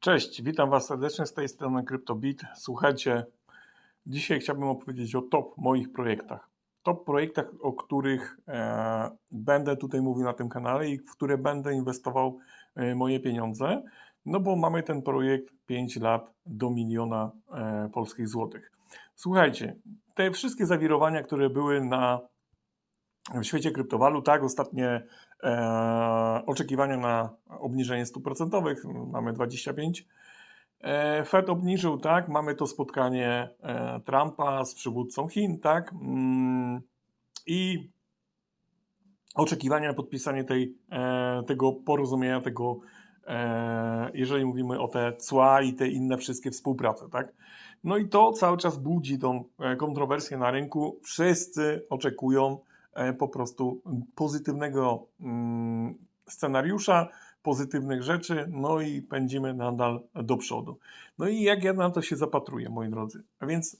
Cześć, witam Was serdecznie z tej strony CryptoBit. Słuchajcie, dzisiaj chciałbym opowiedzieć o top moich projektach. Top projektach, o których e, będę tutaj mówił na tym kanale i w które będę inwestował e, moje pieniądze. No bo mamy ten projekt 5 lat do miliona e, polskich złotych. Słuchajcie, te wszystkie zawirowania, które były na w świecie kryptowalut, tak, ostatnie e, oczekiwania na obniżenie stóp procentowych, mamy 25. E, Fed obniżył, tak, mamy to spotkanie e, Trumpa z przywódcą Chin, tak, mm, i oczekiwania na podpisanie tej, e, tego porozumienia, tego, e, jeżeli mówimy o te cła i te inne wszystkie współprace, tak. No i to cały czas budzi tą e, kontrowersję na rynku. Wszyscy oczekują po prostu pozytywnego mm, scenariusza, pozytywnych rzeczy, no i pędzimy nadal do przodu. No i jak ja na to się zapatruję, moi drodzy? A więc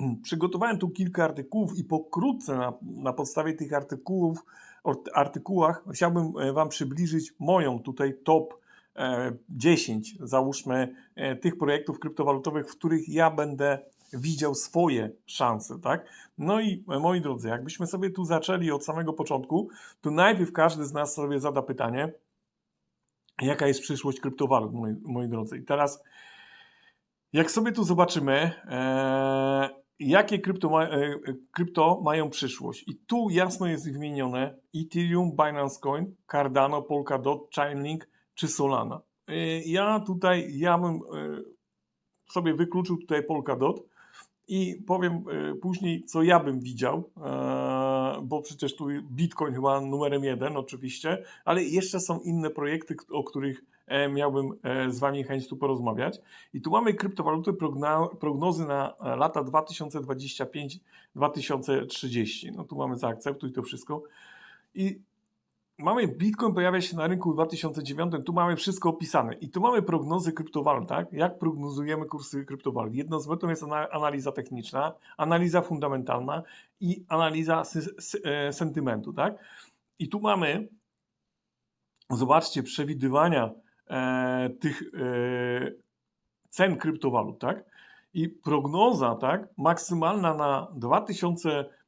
mm, przygotowałem tu kilka artykułów i pokrótce na, na podstawie tych artykułów, artykułach chciałbym e, Wam przybliżyć moją tutaj top e, 10, załóżmy, e, tych projektów kryptowalutowych, w których ja będę widział swoje szanse, tak? No i e, moi drodzy, jakbyśmy sobie tu zaczęli od samego początku, to najpierw każdy z nas sobie zada pytanie, jaka jest przyszłość kryptowalut, moi, moi drodzy. I teraz, jak sobie tu zobaczymy, e, jakie krypto, ma, e, krypto mają przyszłość. I tu jasno jest wymienione Ethereum, Binance Coin, Cardano, Polkadot, Chainlink czy Solana. E, ja tutaj, ja bym e, sobie wykluczył tutaj Polkadot i powiem e, później, co ja bym widział, e, bo przecież tu Bitcoin chyba numerem jeden oczywiście, ale jeszcze są inne projekty, o których e, miałbym z Wami chęć tu porozmawiać. I tu mamy kryptowaluty, prognozy na lata 2025-2030. No tu mamy zaakceptuj to wszystko. I mamy Bitcoin pojawia się na rynku w 2009, tu mamy wszystko opisane i tu mamy prognozy kryptowalut, tak? Jak prognozujemy kursy kryptowalut? Jedną z metod jest ana- analiza techniczna, analiza fundamentalna i analiza e, sentymentu, tak? I tu mamy, zobaczcie, przewidywania e, tych e, cen kryptowalut, tak? I prognoza, tak, maksymalna na 2000 e, 20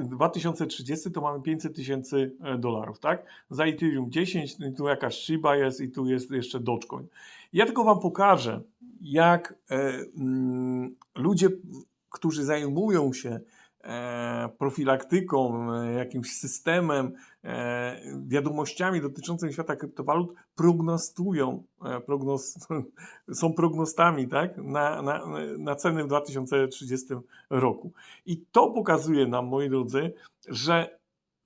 2030 to mamy 500 tysięcy e, dolarów, tak? Za Ethereum 10, no tu jakaś Shiba jest i tu jest jeszcze Dogecoin. Ja tylko Wam pokażę, jak e, mm, ludzie, którzy zajmują się e, profilaktyką, e, jakimś systemem, e, wiadomościami dotyczącymi świata kryptowalut, prognostują, e, są prognostami tak? na, na, na ceny w 2030 roku. I to pokazuje nam, moi drodzy, że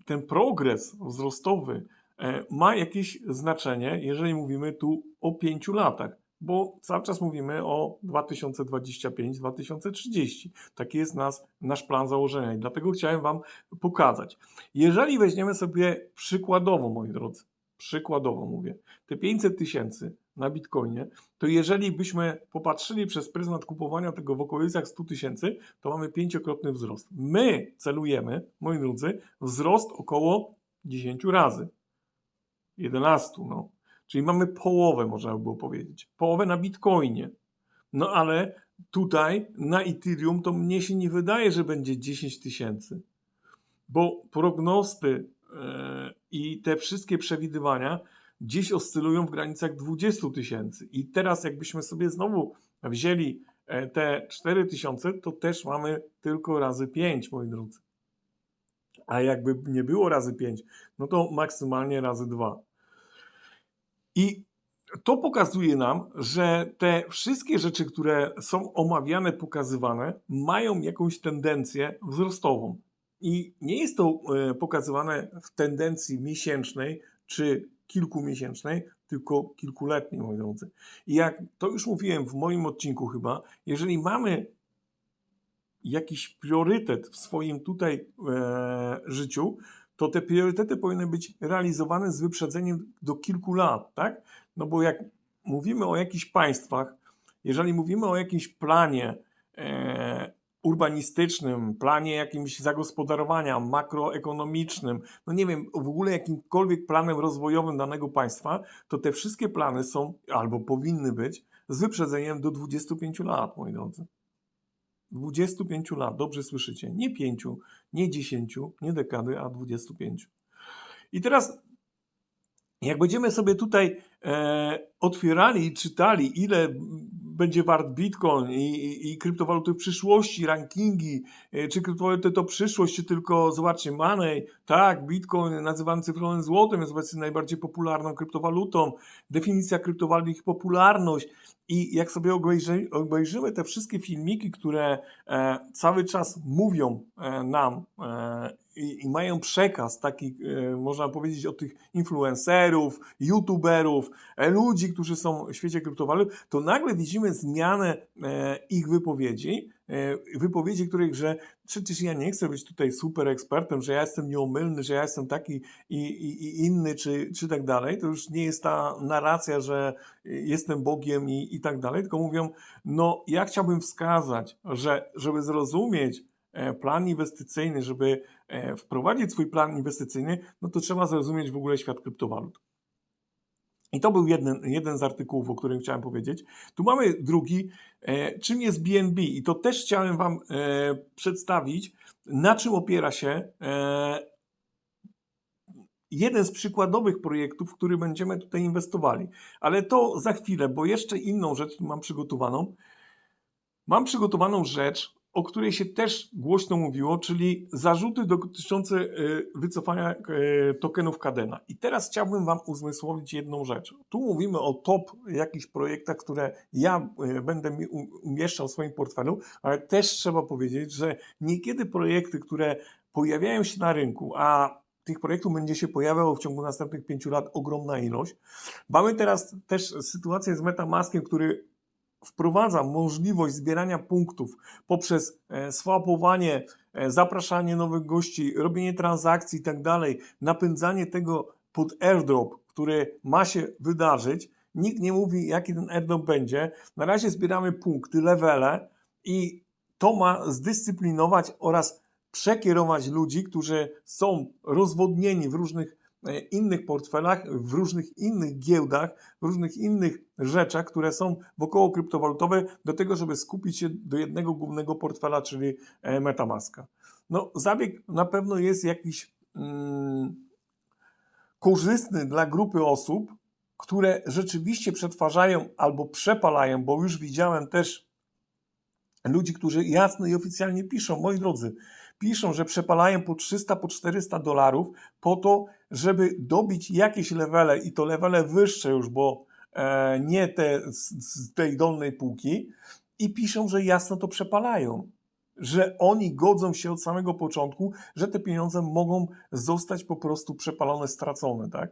ten progres wzrostowy e, ma jakieś znaczenie, jeżeli mówimy tu o pięciu latach, bo cały czas mówimy o 2025-2030. Taki jest nas, nasz plan założenia i dlatego chciałem Wam pokazać. Jeżeli weźmiemy sobie przykładowo, moi drodzy, przykładowo mówię, te 500 tysięcy na Bitcoinie, to jeżeli byśmy popatrzyli przez pryzmat kupowania tego w okolicach 100 tysięcy, to mamy pięciokrotny wzrost. My celujemy, moi drodzy, wzrost około 10 razy. 11, no. Czyli mamy połowę, można by było powiedzieć. Połowę na Bitcoinie. No ale tutaj na Ethereum to mnie się nie wydaje, że będzie 10 tysięcy. Bo prognosty e, i te wszystkie przewidywania gdzieś oscylują w granicach 20 tysięcy. I teraz jakbyśmy sobie znowu wzięli e, te 4 tysiące, to też mamy tylko razy 5, moi drodzy. A jakby nie było razy 5, no to maksymalnie razy 2. I to pokazuje nam, że te wszystkie rzeczy, które są omawiane, pokazywane, mają jakąś tendencję wzrostową. I nie jest to e, pokazywane w tendencji miesięcznej czy kilkumiesięcznej, tylko kilkuletniej, moi drodzy. I jak to już mówiłem w moim odcinku chyba, jeżeli mamy jakiś priorytet w swoim tutaj e, życiu, to te priorytety powinny być realizowane z wyprzedzeniem do kilku lat, tak? No bo jak mówimy o jakichś państwach, jeżeli mówimy o jakimś planie e, urbanistycznym, planie jakimś zagospodarowania, makroekonomicznym, no nie wiem, w ogóle jakimkolwiek planem rozwojowym danego państwa, to te wszystkie plany są albo powinny być z wyprzedzeniem do 25 lat, moi drodzy. 25 lat, dobrze słyszycie. Nie 5, nie 10, nie dekady, a 25. I teraz, jak będziemy sobie tutaj e, otwierali i czytali, ile będzie wart Bitcoin i, i, i kryptowaluty w przyszłości, rankingi, e, czy kryptowaluty to przyszłość, czy tylko, zobaczcie, money, tak, Bitcoin nazywany cyfrowym złotem jest obecnie najbardziej popularną kryptowalutą, definicja kryptowalut, ich popularność, i jak sobie obejrzy, obejrzymy te wszystkie filmiki, które e, cały czas mówią e, nam e, i, i, mają przekaz taki, e, można powiedzieć, od tych influencerów, youtuberów, e, ludzi, którzy są w świecie kryptowalut, to nagle widzimy zmianę e, ich wypowiedzi, wypowiedzi, których, że przecież ja nie chcę być tutaj super ekspertem, że ja jestem nieomylny, że ja jestem taki i, i, i inny, czy, czy tak dalej. To już nie jest ta narracja, że jestem Bogiem i, i tak dalej, tylko mówią, no ja chciałbym wskazać, że żeby zrozumieć plan inwestycyjny, żeby wprowadzić swój plan inwestycyjny, no to trzeba zrozumieć w ogóle świat kryptowalut. I to był jeden, jeden z artykułów, o którym chciałem powiedzieć. Tu mamy drugi, e, czym jest BNB. I to też chciałem Wam e, przedstawić, na czym opiera się e, jeden z przykładowych projektów, w który będziemy tutaj inwestowali. Ale to za chwilę, bo jeszcze inną rzecz mam przygotowaną. Mam przygotowaną rzecz, o której się też głośno mówiło, czyli zarzuty dotyczące e, wycofania e, tokenów Kadena. I teraz chciałbym Wam uzmysłowić jedną rzecz. Tu mówimy o top jakichś projektach, które ja e, będę umieszczał w swoim portfelu, ale też trzeba powiedzieć, że niekiedy projekty, które pojawiają się na rynku, a tych projektów będzie się pojawiało w ciągu następnych pięciu lat ogromna ilość. Mamy teraz też sytuację z Metamaskiem, który wprowadza możliwość zbierania punktów poprzez e, swapowanie, e, zapraszanie nowych gości, robienie transakcji i tak dalej, napędzanie tego pod airdrop, który ma się wydarzyć. Nikt nie mówi, jaki ten airdrop będzie. Na razie zbieramy punkty, levele i to ma zdyscyplinować oraz przekierować ludzi, którzy są rozwodnieni w różnych innych portfelach, w różnych innych giełdach, w różnych innych rzeczach, które są wokoło kryptowalutowe, do tego, żeby skupić się do jednego głównego portfela, czyli e, Metamaska. No, zabieg na pewno jest jakiś mm, korzystny dla grupy osób, które rzeczywiście przetwarzają albo przepalają, bo już widziałem też ludzi, którzy jasno i oficjalnie piszą, moi drodzy, piszą, że przepalają po 300, po 400 dolarów po to, żeby dobić jakieś levele i to levele wyższe już, bo e, nie te z, tej dolnej półki i piszą, że jasno to przepalają. Że oni godzą się od samego początku, że te pieniądze mogą zostać po prostu przepalone, stracone, tak?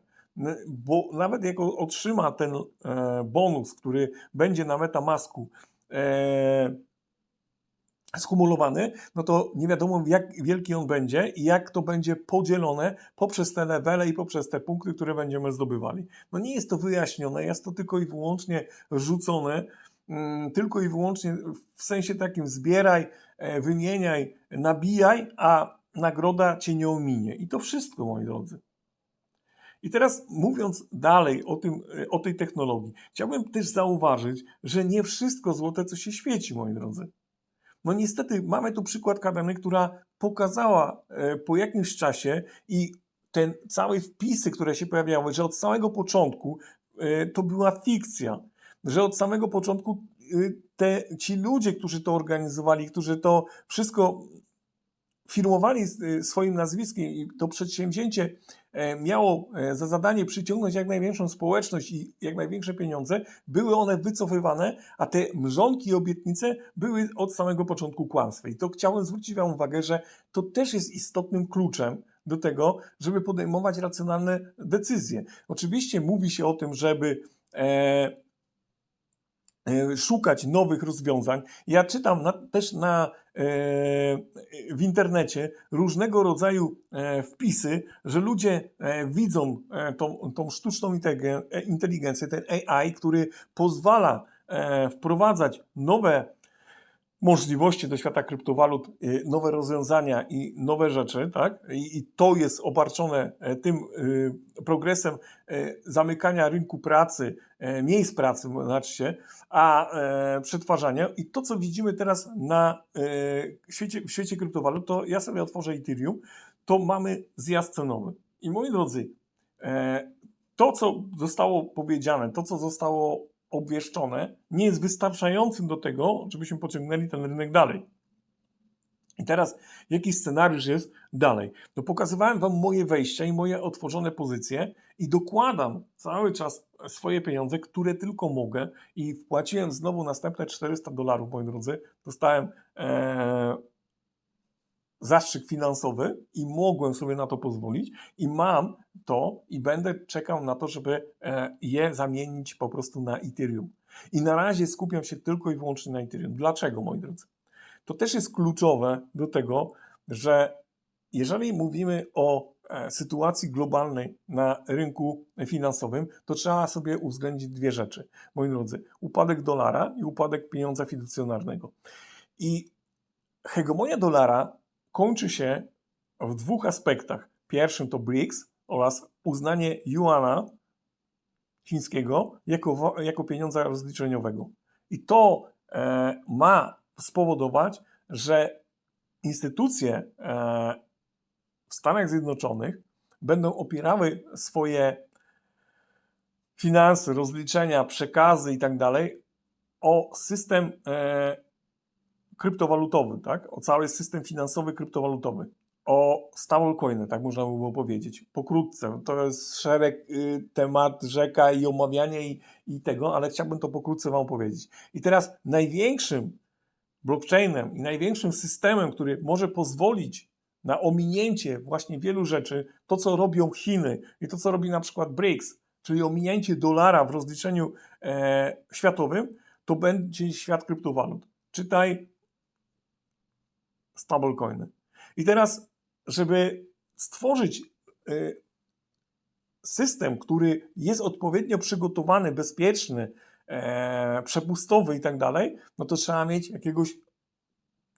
Bo nawet jak otrzyma ten e, bonus, który będzie na Metamasku, e, skumulowany, no to nie wiadomo jak wielki on będzie i jak to będzie podzielone poprzez te levele i poprzez te punkty, które będziemy zdobywali. No nie jest to wyjaśnione, jest to tylko i wyłącznie rzucone, mm, tylko i wyłącznie w sensie takim zbieraj, e, wymieniaj, nabijaj, a nagroda cię nie ominie. I to wszystko, moi drodzy. I teraz mówiąc dalej o, tym, e, o tej technologii, chciałbym też zauważyć, że nie wszystko złote, co się świeci, moi drodzy. No niestety mamy tu przykład Kadeny, która pokazała e, po jakimś czasie i te całe wpisy, które się pojawiały, że od samego początku e, to była fikcja, że od samego początku e, te, ci ludzie, którzy to organizowali, którzy to wszystko firmowali y, swoim nazwiskiem i to przedsięwzięcie e, miało e, za zadanie przyciągnąć jak największą społeczność i jak największe pieniądze, były one wycofywane, a te mrzonki i obietnice były od samego początku kłamstwem. I to chciałem zwrócić Wam uwagę, że to też jest istotnym kluczem do tego, żeby podejmować racjonalne decyzje. Oczywiście mówi się o tym, żeby e, E, szukać nowych rozwiązań. Ja czytam na, też na, w internecie różnego rodzaju e, wpisy, że ludzie e, widzą e, tą, tą sztuczną e, inteligencję, ten AI, który pozwala wprowadzać nowe możliwości do świata kryptowalut, y, nowe rozwiązania i nowe rzeczy, tak? I, to jest obarczone e, tym y, progresem e, zamykania rynku pracy, e, miejsc pracy, znaczy a przetwarzania. I to, co widzimy teraz na świecie, w świecie kryptowalut, to ja sobie otworzę Ethereum, to mamy zjazd cenowy. I moi drodzy, to, co zostało powiedziane, to, co zostało obwieszczone, nie jest wystarczającym do tego, żebyśmy pociągnęli ten rynek dalej. I teraz, jaki scenariusz jest dalej? No pokazywałem Wam moje wejścia i moje otworzone pozycje i dokładam cały czas swoje pieniądze, które tylko mogę i wpłaciłem znowu następne 400 dolarów, moi drodzy. Dostałem e, zastrzyk finansowy i mogłem sobie na to pozwolić i mam to i będę czekał na to, żeby e, je zamienić po prostu na Ethereum. I na razie skupiam się tylko i wyłącznie na Ethereum. Dlaczego, moi drodzy? To też jest kluczowe do tego, że jeżeli mówimy o e, sytuacji globalnej na rynku finansowym, to trzeba sobie uwzględnić dwie rzeczy, moi drodzy. Upadek dolara i upadek pieniądza fiducjonarnego. I hegemonia dolara kończy się w dwóch aspektach. Pierwszym to BRICS oraz uznanie juana chińskiego jako, jako pieniądza rozliczeniowego. I to e, ma spowodować, że instytucje e, w Stanach Zjednoczonych będą opierały swoje finanse, rozliczenia, przekazy i tak dalej o system e, kryptowalutowy, tak? o cały system finansowy kryptowalutowy, o stablecoiny, tak można by było powiedzieć. Pokrótce, to jest szereg y, temat, rzeka i omawianie i, i tego, ale chciałbym to pokrótce Wam powiedzieć. I teraz największym blockchainem i największym systemem, który może pozwolić na ominięcie właśnie wielu rzeczy, to co robią Chiny i to co robi na przykład BRICS, czyli ominięcie dolara w rozliczeniu e, światowym, to będzie świat kryptowalut. Czytaj stablecoiny. I teraz, żeby stworzyć y, system, który jest odpowiednio przygotowany, bezpieczny, e, przepustowy i tak dalej, no to trzeba mieć jakiegoś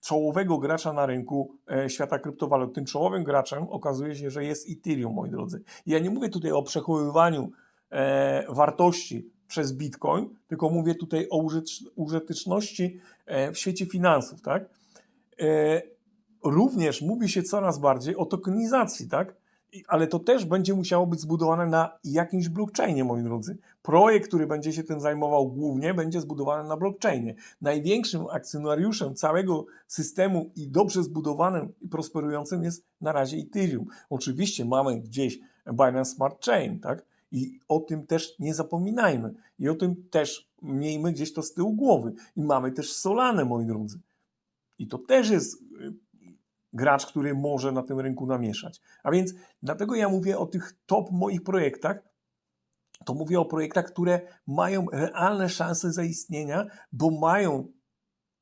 czołowego gracza na rynku e, świata kryptowalut. Tym czołowym graczem okazuje się, że jest Ethereum, moi drodzy. Ja nie mówię tutaj o przechowywaniu e, wartości przez Bitcoin, tylko mówię tutaj o użytecz- użyteczności w świecie finansów, tak? E, również mówi się coraz bardziej o tokenizacji, tak? Ale to też będzie musiało być zbudowane na jakimś blockchainie, moi drodzy. Projekt, który będzie się tym zajmował głównie, będzie zbudowany na blockchainie. Największym akcjonariuszem całego systemu i dobrze zbudowanym i prosperującym jest na razie Ethereum. Oczywiście mamy gdzieś Binance Smart Chain, tak? I o tym też nie zapominajmy. I o tym też miejmy gdzieś to z tyłu głowy. I mamy też Solanę, moi drodzy. I to też jest y, gracz, który może na tym rynku namieszać. A więc dlatego ja mówię o tych top moich projektach, to mówię o projektach, które mają realne szanse zaistnienia, bo mają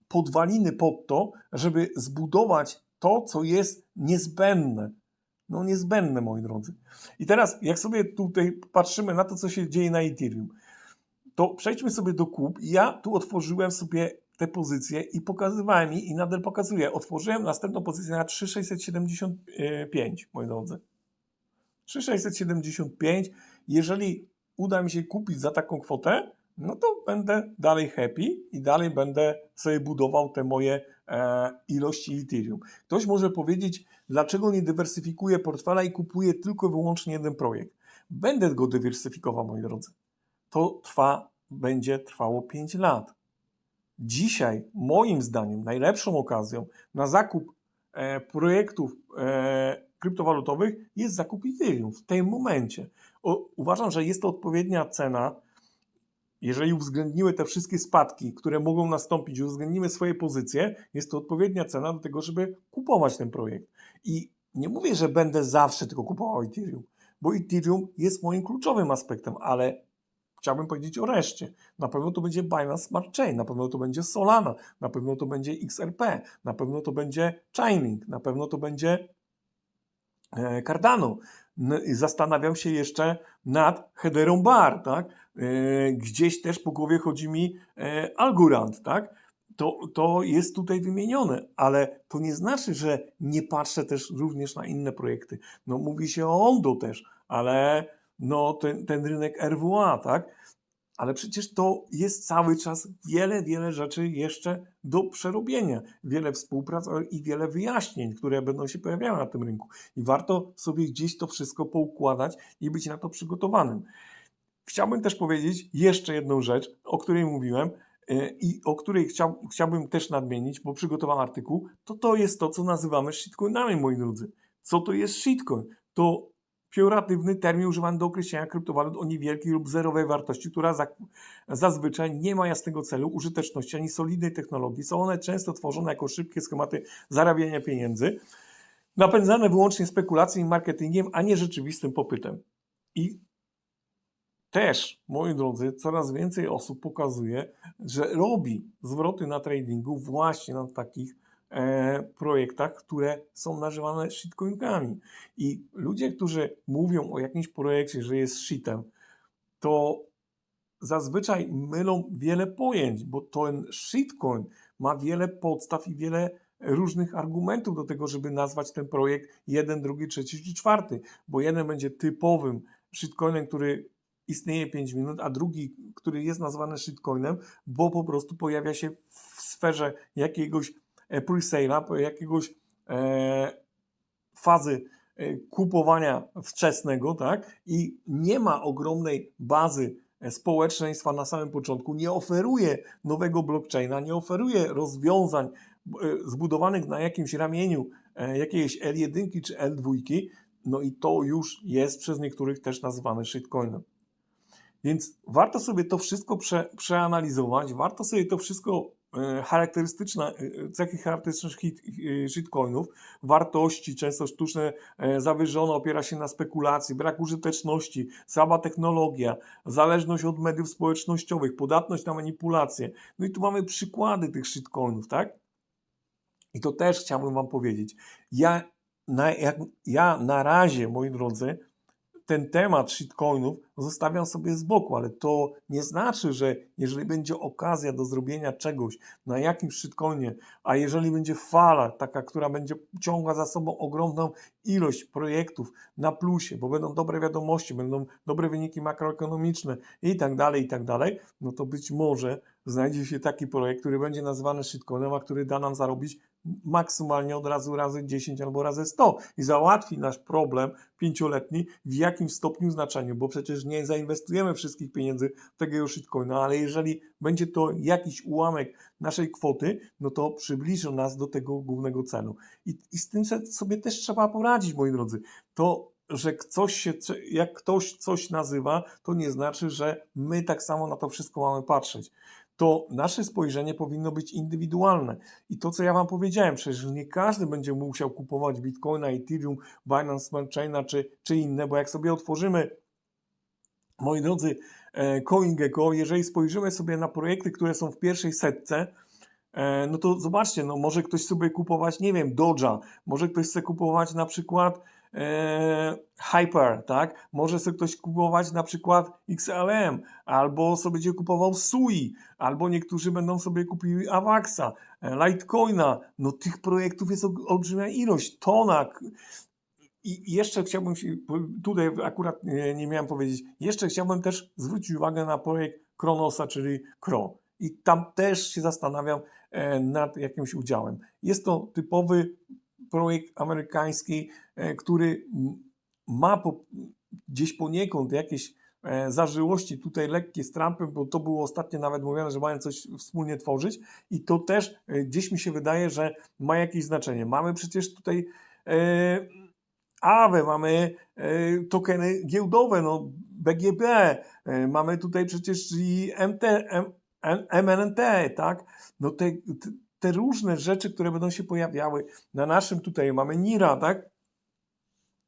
podwaliny pod to, żeby zbudować to, co jest niezbędne. No niezbędne, moi drodzy. I teraz, jak sobie tutaj patrzymy na to, co się dzieje na Ethereum, to przejdźmy sobie do kup. Ja tu otworzyłem sobie te pozycje i pokazywałem i nadal pokazuję. Otworzyłem następną pozycję na 3675, moi drodzy. 3675. Jeżeli uda mi się kupić za taką kwotę, no to będę dalej happy i dalej będę sobie budował te moje e, ilości Ethereum. Ktoś może powiedzieć, dlaczego nie dywersyfikuję portfela i kupuję tylko wyłącznie jeden projekt. Będę go dywersyfikował, moi drodzy. To trwa, będzie trwało 5 lat. Dzisiaj, moim zdaniem, najlepszą okazją na zakup e, projektów e, kryptowalutowych jest zakup Ethereum w tym momencie. O, uważam, że jest to odpowiednia cena. Jeżeli uwzględniły te wszystkie spadki, które mogą nastąpić, uwzględnimy swoje pozycje, jest to odpowiednia cena do tego, żeby kupować ten projekt. I nie mówię, że będę zawsze tylko kupował Ethereum, bo Ethereum jest moim kluczowym aspektem, ale chciałbym powiedzieć o reszcie. Na pewno to będzie Binance Smart Chain, na pewno to będzie Solana, na pewno to będzie XRP, na pewno to będzie Chainlink, na pewno to będzie e, Cardano. Zastanawiam się jeszcze nad Headerą Bar, tak? E, Gdzieś też po głowie chodzi mi e, Algorand, tak? to, to jest tutaj wymienione, ale to nie znaczy, że nie patrzę też również na inne projekty. No mówi się o Ondo też, ale no ten, ten rynek RWA, tak? Ale przecież to jest cały czas wiele, wiele rzeczy jeszcze do przerobienia. Wiele współprac i wiele wyjaśnień, które będą się pojawiały na tym rynku. I warto sobie gdzieś to wszystko poukładać i być na to przygotowanym. Chciałbym też powiedzieć jeszcze jedną rzecz, o której mówiłem yy, i o której chciał, chciałbym też nadmienić, bo przygotowałem artykuł, to to jest to, co nazywamy shitcoinami, moi drodzy. Co to jest shitcoin? To pejoratywny termin używany do określenia kryptowalut o niewielkiej lub zerowej wartości, która za, zazwyczaj nie ma jasnego celu, użyteczności ani solidnej technologii. Są one często tworzone jako szybkie schematy zarabiania pieniędzy, napędzane wyłącznie spekulacją i marketingiem, a nie rzeczywistym popytem. I też, moi drodzy, coraz więcej osób pokazuje, że robi zwroty na tradingu właśnie na takich projektach, które są nazywane shitcoinkami. I ludzie, którzy mówią o jakimś projekcie, że jest shitem, to zazwyczaj mylą wiele pojęć, bo ten shitcoin ma wiele podstaw i wiele różnych argumentów do tego, żeby nazwać ten projekt jeden, drugi, trzeci czy czwarty, bo jeden będzie typowym shitcoinem, który istnieje 5 minut, a drugi, który jest nazwany shitcoinem, bo po prostu pojawia się w sferze jakiegoś e, pre-sale'a, jakiegoś e, fazy e, kupowania wczesnego, tak? I nie ma ogromnej bazy e, społeczeństwa na samym początku, nie oferuje nowego blockchaina, nie oferuje rozwiązań e, zbudowanych na jakimś ramieniu e, jakiejś L1 czy L2, no i to już jest przez niektórych też nazywane shitcoinem. Więc warto sobie to wszystko prze, przeanalizować, warto sobie to wszystko e, charakterystyczne, e, cechy charakterystyczne hit, e, shitcoinów, wartości, często sztuczne, e, zawyżone, opiera się na spekulacji, brak użyteczności, słaba technologia, zależność od mediów społecznościowych, podatność na manipulacje. No i tu mamy przykłady tych shitcoinów, tak? I to też chciałbym Wam powiedzieć. Ja na, jak, ja na razie, moi drodzy, ten temat shitcoinów zostawiam sobie z boku, ale to nie znaczy, że jeżeli będzie okazja do zrobienia czegoś na jakimś shitcoinie, a jeżeli będzie fala taka, która będzie ciągła za sobą ogromną ilość projektów na plusie, bo będą dobre wiadomości, będą dobre wyniki makroekonomiczne i tak dalej, i tak dalej, no to być może znajdzie się taki projekt, który będzie nazwany shitcoinem, a który da nam zarobić maksymalnie od razu razy 10 albo razy 100 i załatwi nasz problem pięcioletni w jakimś stopniu znaczeniu, bo przecież nie zainwestujemy wszystkich pieniędzy w tego shitcoina, ale jeżeli będzie to jakiś ułamek naszej kwoty, no to przybliży nas do tego głównego celu. I, i z tym sobie też trzeba poradzić, moi drodzy. To że coś się, jak ktoś coś nazywa, to nie znaczy, że my tak samo na to wszystko mamy patrzeć to nasze spojrzenie powinno być indywidualne. I to, co ja Wam powiedziałem, przecież nie każdy będzie musiał kupować Bitcoina, Ethereum, Binance Smart Chaina czy, czy inne, bo jak sobie otworzymy, moi drodzy, e, CoinGecko, jeżeli spojrzymy sobie na projekty, które są w pierwszej setce, e, no to zobaczcie, no może ktoś sobie kupować, nie wiem, Doja, może ktoś chce kupować na przykład Hyper, tak? Może sobie ktoś kupować na przykład XLM, albo sobie będzie kupował SUI, albo niektórzy będą sobie kupili Avaxa, e, Litecoina. No tych projektów jest ol- olbrzymia ilość, tona. I jeszcze chciałbym się, tutaj akurat nie, nie miałem powiedzieć, jeszcze chciałbym też zwrócić uwagę na projekt Kronosa, czyli Kro. I tam też się zastanawiam e, nad jakimś udziałem. Jest to typowy projekt amerykański, e, który ma po, gdzieś poniekąd jakieś e, zażyłości tutaj lekkie z Trumpem, bo to było ostatnio nawet mówione, że mają coś wspólnie tworzyć i to też e, gdzieś mi się wydaje, że ma jakieś znaczenie. Mamy przecież tutaj e, AWE, mamy e, tokeny giełdowe, no BGB, e, mamy tutaj przecież i MT, M, MNT, tak? No te, te, te różne rzeczy, które będą się pojawiały na naszym tutaj, mamy NIRA, tak?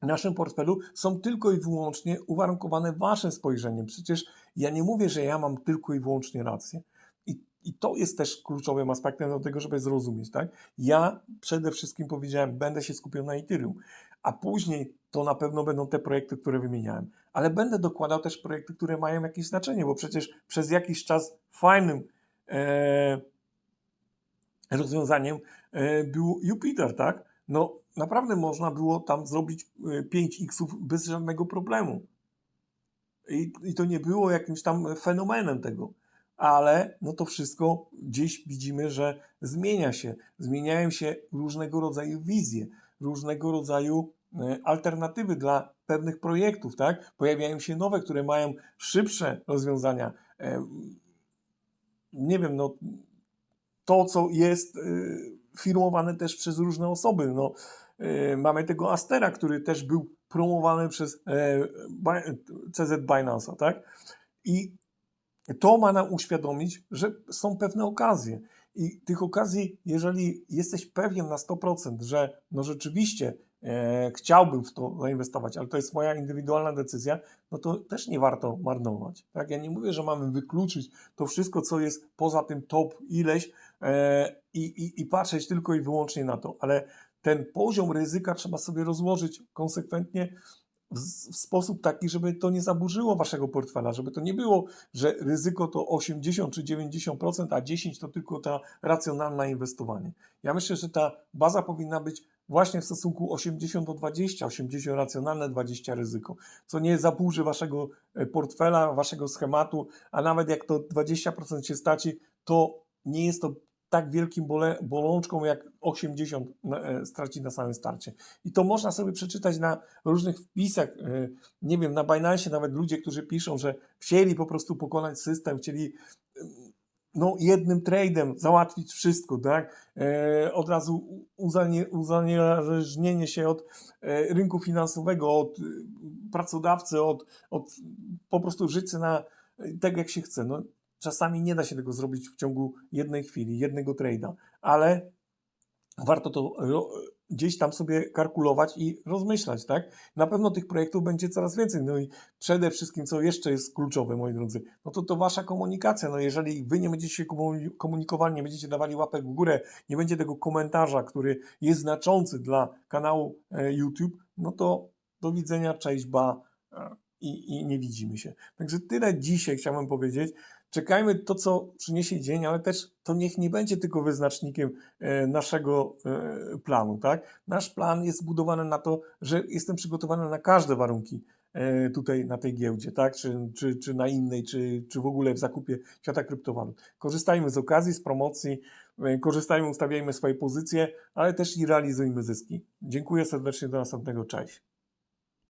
w naszym portfelu są tylko i wyłącznie uwarunkowane waszym spojrzeniem. Przecież ja nie mówię, że ja mam tylko i wyłącznie rację. I, I to jest też kluczowym aspektem do tego, żeby zrozumieć, tak? Ja przede wszystkim powiedziałem, będę się skupiał na Ethereum, a później to na pewno będą te projekty, które wymieniałem. Ale będę dokładał też projekty, które mają jakieś znaczenie, bo przecież przez jakiś czas fajnym e, rozwiązaniem e, był Jupiter, tak? No naprawdę można było tam zrobić e, 5x bez żadnego problemu. I, I to nie było jakimś tam fenomenem tego. Ale no to wszystko gdzieś widzimy, że zmienia się. Zmieniają się różnego rodzaju wizje, różnego rodzaju e, alternatywy dla pewnych projektów, tak? Pojawiają się nowe, które mają szybsze rozwiązania. Nie wiem, no to, co jest y, firmowane też przez różne osoby. No, y, mamy tego Astera, który też był promowany przez e, CZ Binance'a, tak? I to ma nam uświadomić, że są pewne okazje. I tych okazji, jeżeli jesteś pewien na 100%, że no rzeczywiście chciałbym w to zainwestować, ale to jest moja indywidualna decyzja, no to też nie warto marnować. Tak? Ja nie mówię, że mamy wykluczyć to wszystko, co jest poza tym top ileś e, i, i, i patrzeć tylko i wyłącznie na to, ale ten poziom ryzyka trzeba sobie rozłożyć konsekwentnie w, w sposób taki, żeby to nie zaburzyło waszego portfela, żeby to nie było, że ryzyko to 80 czy 90%, a 10 to tylko ta racjonalna inwestowanie. Ja myślę, że ta baza powinna być właśnie w stosunku 80 do 20, 80 racjonalne, 20 ryzyko, co nie zaburzy waszego e, portfela, waszego schematu, a nawet jak to 20% się straci, to nie jest to tak wielkim bole, bolączką, jak 80 na- e, straci na samym starcie. I to można sobie przeczytać na różnych wpisach, e, nie wiem, na Binance nawet ludzie, którzy piszą, że chcieli po prostu pokonać system, chcieli no, jednym tradem załatwić wszystko, tak? E, od razu uzależnienie się od e, rynku finansowego, od e, pracodawcy, od, od po prostu życie na e, tak, jak się chce. No, czasami nie da się tego zrobić w ciągu jednej chwili, jednego trade'a, ale warto to gdzieś tam sobie kalkulować i rozmyślać, tak? Na pewno tych projektów będzie coraz więcej. No i przede wszystkim, co jeszcze jest kluczowe, moi drodzy, no to to wasza komunikacja. No jeżeli wy nie będziecie się komu- komunikowali, nie będziecie dawali łapek w górę, nie będzie tego komentarza, który jest znaczący dla kanału e, YouTube, no to do widzenia, cześć, ba e, i, i nie widzimy się. Także tyle dzisiaj chciałem powiedzieć. Czekajmy to, co przyniesie dzień, ale też to niech nie będzie tylko wyznacznikiem e, naszego e, planu, tak? Nasz plan jest zbudowany na to, że jestem przygotowany na każde warunki e, tutaj na tej giełdzie, tak? Czy, czy, czy na innej, czy, czy w ogóle w zakupie świata kryptowalut. Korzystajmy z okazji, z promocji, korzystajmy, ustawiajmy swoje pozycje, ale też i realizujmy zyski. Dziękuję serdecznie, do następnego, cześć.